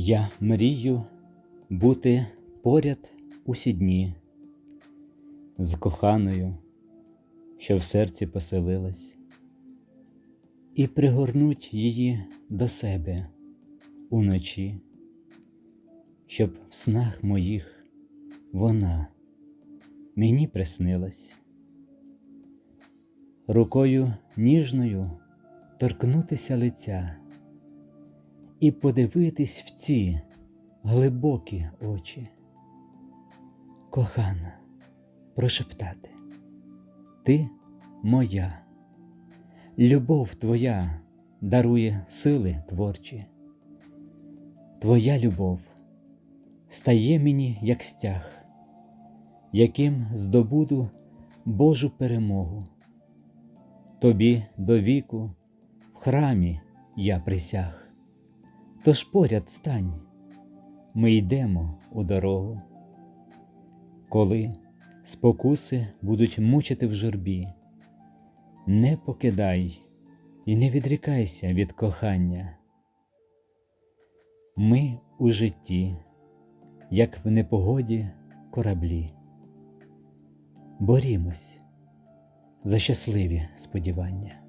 Я мрію бути поряд усі дні з коханою, що в серці поселилась, і пригорнуть її до себе уночі, щоб в снах моїх вона мені приснилась. Рукою ніжною торкнутися лиця і подивитись в ці глибокі очі. Кохана, прошептати, ти моя, любов твоя дарує сили творчі. Твоя любов стає мені як стяг, яким здобуду Божу перемогу. Тобі до віку в храмі я присяг. Тож поряд стань, ми йдемо у дорогу. Коли спокуси будуть мучити в журбі, не покидай і не відрікайся від кохання. Ми у житті, як в непогоді кораблі, борімось за щасливі сподівання.